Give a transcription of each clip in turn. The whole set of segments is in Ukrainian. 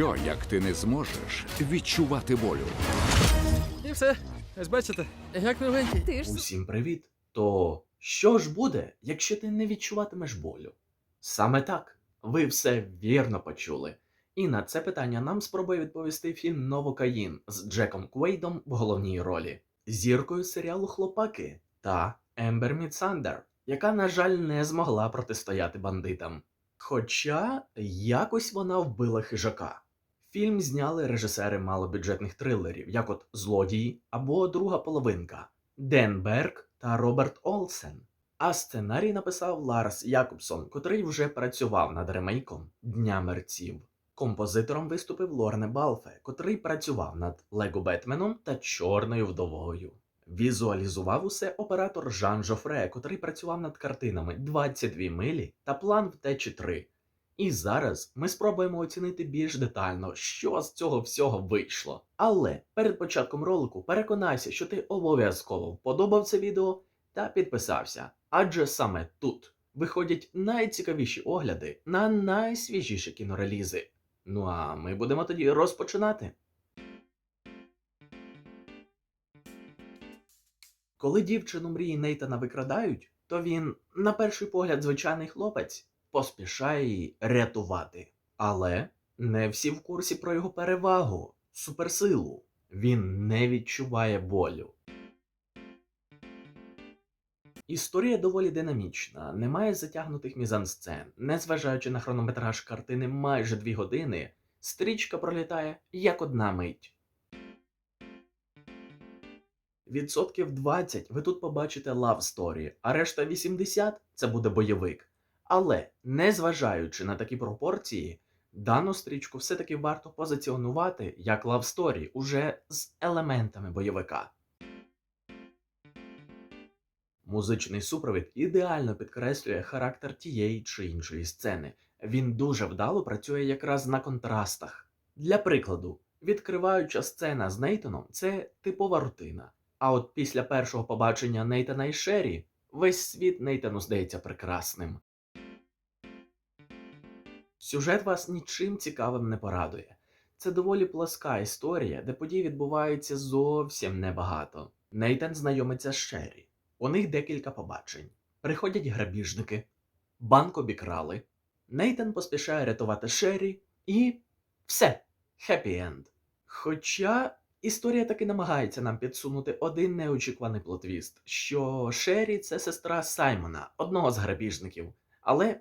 Що як ти не зможеш відчувати болю? І все. Ось бачите, як новенький. Ти ж Усім привіт! То що ж буде, якщо ти не відчуватимеш болю? Саме так, ви все вірно почули. І на це питання нам спробує відповісти фільм Новокаїн з Джеком Квейдом в головній ролі, зіркою серіалу Хлопаки та Ембер Міцандер, яка, на жаль, не змогла протистояти бандитам. Хоча якось вона вбила хижака. Фільм зняли режисери малобюджетних трилерів, як от Злодії або Друга половинка Ден Берг та Роберт Олсен. А сценарій написав Ларс Якобсон, котрий вже працював над ремейком Дня мерців. Композитором виступив Лорне Балфе, котрий працював над Лего Бетменом та Чорною вдовою. Візуалізував усе оператор Жан Жофре, котрий працював над картинами 22 милі та план втечі 3. І зараз ми спробуємо оцінити більш детально, що з цього всього вийшло. Але перед початком ролику переконайся, що ти обов'язково вподобав це відео та підписався, адже саме тут виходять найцікавіші огляди на найсвіжіші кінорелізи. Ну а ми будемо тоді розпочинати. Коли дівчину мрії Нейтана викрадають, то він, на перший погляд, звичайний хлопець, поспішає її рятувати. Але не всі в курсі про його перевагу, суперсилу. Він не відчуває болю. Історія доволі динамічна, немає затягнутих мізансцен. Незважаючи на хронометраж картини майже дві години, стрічка пролітає як одна мить. Відсотків 20 ви тут побачите love story, а решта 80 це буде бойовик. Але, незважаючи на такі пропорції, дану стрічку все-таки варто позиціонувати як story уже з елементами бойовика. Музичний супровід ідеально підкреслює характер тієї чи іншої сцени. Він дуже вдало працює якраз на контрастах. Для прикладу, відкриваюча сцена з Нейтаном це типова рутина. А от після першого побачення Нейтана і Шері весь світ Нейтану здається прекрасним. Сюжет вас нічим цікавим не порадує. Це доволі пласка історія, де подій відбуваються зовсім небагато. Нейтан знайомиться з Шері. У них декілька побачень. Приходять грабіжники, банк обікрали. Нейтан поспішає рятувати Шері і все, хеппі енд. Хоча історія таки намагається нам підсунути один неочікуваний плотвіст, що Шері це сестра Саймона, одного з грабіжників, але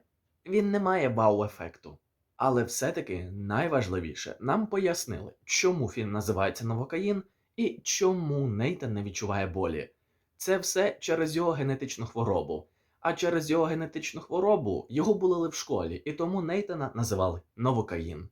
він не має вау-ефекту. Але все-таки найважливіше нам пояснили, чому фільм називається Новокаїн і чому Нейтан не відчуває болі. Це все через його генетичну хворобу. А через його генетичну хворобу його булили в школі, і тому Нейтана називали Новокаїн.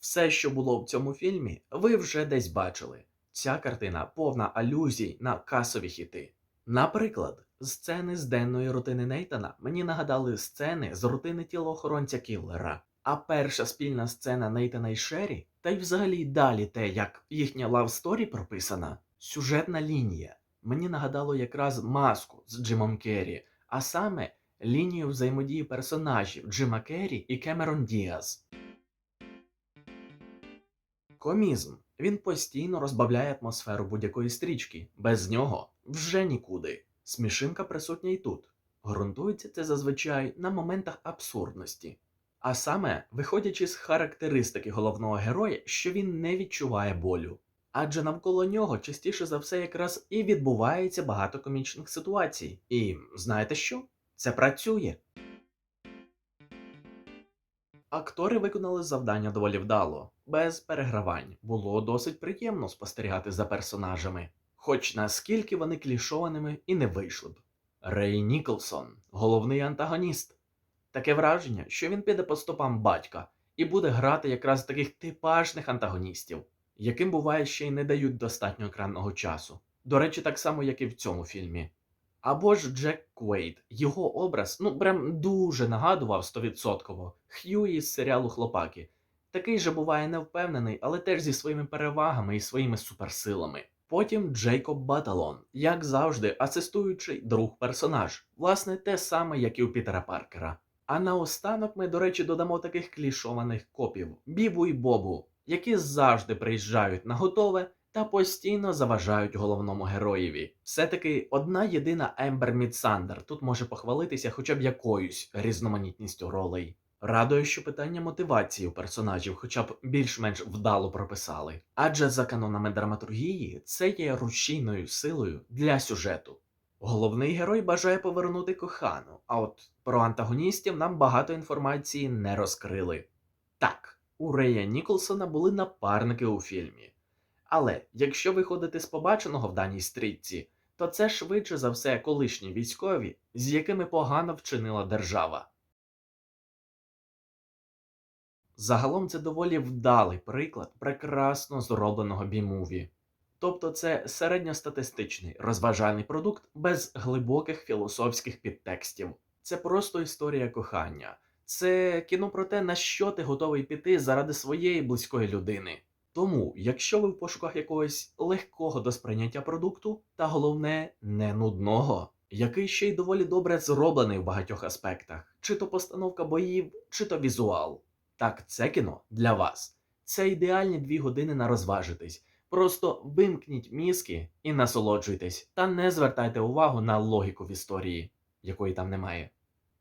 Все, що було в цьому фільмі, ви вже десь бачили. Ця картина повна алюзій на касові хіти. Наприклад, сцени з денної рутини Нейтана мені нагадали сцени з рутини тілоохоронця Кіллера. А перша спільна сцена Нейтана і Шері, та й взагалі далі те, як їхня лавсторі прописана, сюжетна лінія. Мені нагадало якраз маску з Джимом Керрі, а саме лінію взаємодії персонажів Джима Керрі і Кемерон Діаз. Комізм. Він постійно розбавляє атмосферу будь-якої стрічки. Без нього вже нікуди. Смішинка присутня і тут. Грунтується це зазвичай на моментах абсурдності. А саме, виходячи з характеристики головного героя, що він не відчуває болю. Адже навколо нього частіше за все якраз і відбувається багато комічних ситуацій. І знаєте що? Це працює. Актори виконали завдання доволі вдало, без перегравань. Було досить приємно спостерігати за персонажами, хоч наскільки вони клішованими і не вийшли б. Рей Ніколсон, головний антагоніст. Таке враження, що він піде по стопам батька і буде грати якраз таких типажних антагоністів, яким буває ще й не дають достатньо екранного часу. До речі, так само, як і в цьому фільмі. Або ж Джек Квейд. Його образ ну прям дуже нагадував 100% Х'юї з серіалу Хлопаки. Такий же буває невпевнений, але теж зі своїми перевагами і своїми суперсилами. Потім Джейкоб Баталон, як завжди, асистуючий друг персонаж, власне, те саме, як і у Пітера Паркера. А наостанок ми, до речі, додамо таких клішованих копів Бібу і Бобу, які завжди приїжджають на готове та постійно заважають головному героєві. Все-таки одна єдина Ембер Мідсандер тут може похвалитися хоча б якоюсь різноманітністю ролей. Радує, що питання мотивації у персонажів хоча б більш-менш вдало прописали. Адже за канонами драматургії це є рушійною силою для сюжету. Головний герой бажає повернути кохану, а от про антагоністів нам багато інформації не розкрили. Так, у Рея Ніколсона були напарники у фільмі. Але якщо виходити з побаченого в даній стрітці, то це швидше за все колишні військові, з якими погано вчинила держава. Загалом це доволі вдалий приклад прекрасно зробленого бімуві. Тобто це середньостатистичний розважальний продукт без глибоких філософських підтекстів. Це просто історія кохання. Це кіно про те, на що ти готовий піти заради своєї близької людини. Тому, якщо ви в пошуках якогось легкого до сприйняття продукту, та головне, не нудного, який ще й доволі добре зроблений в багатьох аспектах, чи то постановка боїв, чи то візуал. Так, це кіно для вас. Це ідеальні дві години на розважитись. Просто вимкніть мізки і насолоджуйтесь, та не звертайте увагу на логіку в історії, якої там немає.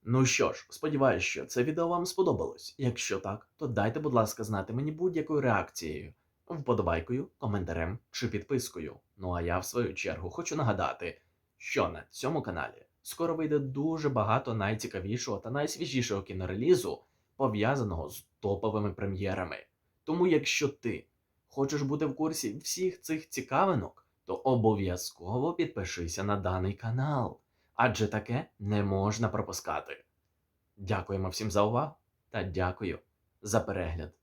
Ну що ж, сподіваюсь, що це відео вам сподобалось. Якщо так, то дайте, будь ласка, знати мені будь-якою реакцією, вподобайкою, коментарем чи підпискою. Ну а я, в свою чергу, хочу нагадати, що на цьому каналі скоро вийде дуже багато найцікавішого та найсвіжішого кінорелізу, пов'язаного з топовими прем'єрами. Тому, якщо ти хочеш бути в курсі всіх цих цікавинок, то обов'язково підпишися на даний канал, адже таке не можна пропускати. Дякуємо всім за увагу та дякую за перегляд.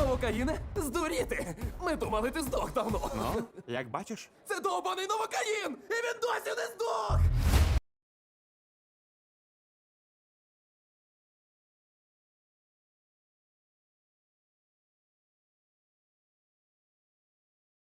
How you Новокаїне? Здуріти! Ми думали, ти здох давно. Ну, як бачиш, Це довбаний новокаїн! І він досі не здох!